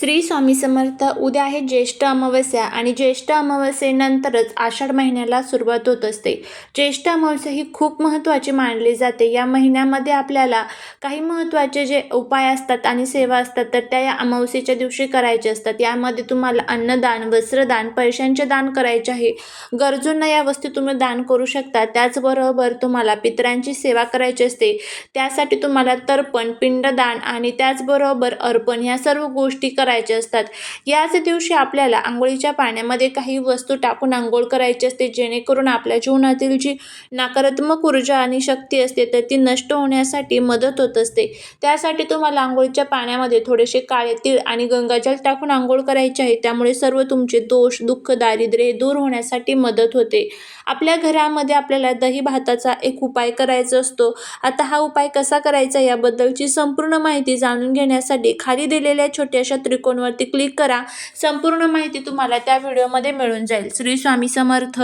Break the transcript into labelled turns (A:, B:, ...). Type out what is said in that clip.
A: श्री स्वामी समर्थ. उद्या आहे ज्येष्ठ अमावस्या आणि ज्येष्ठ अमावस्येनंतरच आषाढ महिन्याला सुरुवात होत असते. ज्येष्ठ अमावस्या ही खूप महत्त्वाची मानली जाते. या महिन्यामध्ये आपल्याला काही महत्त्वाचे जे उपाय असतात आणि सेवा असतात तर त्या या अमावस्येच्या दिवशी करायचे असतात. यामध्ये तुम्हाला अन्नदान वस्त्रदान पैशांचे दान करायचे आहे. गरजूंना या वस्तू तुम्ही दान करू शकता. त्याचबरोबर तुम्हाला पितरांची सेवा करायची असते. त्यासाठी तुम्हाला तर्पण पिंडदान आणि त्याचबरोबर अर्पण ह्या सर्व गोष्टी करायचे असतात. याच दिवशी आपल्याला आंघोळीच्या पाण्यामध्ये काही वस्तू टाकून आंघोळ करायची असते जेणेकरून आपल्या जीवनातील जी नकारात्मक ऊर्जा आणि शक्ती असते तर ती नष्ट होण्यासाठी मदत होत असते. त्यासाठी तुम्हाला आंघोळीच्या पाण्यामध्ये थोडेसे काळे तीळ आणि गंगाजल टाकून आंघोळ करायचे आहे. त्यामुळे सर्व तुमचे दोष दुःख दारिद्र्य हे दूर होण्यासाठी मदत होते. आपल्या घरामध्ये आपल्याला दही भाताचा एक उपाय करायचा असतो. आता हा उपाय कसा करायचा याबद्दलची संपूर्ण माहिती जाणून घेण्यासाठी खाली दिलेल्या छोट्याशा त्रिकोणवरती क्लिक करा. संपूर्ण माहिती तुम्हाला त्या व्हिडिओमध्ये मिळून जाईल. श्री स्वामी समर्थ.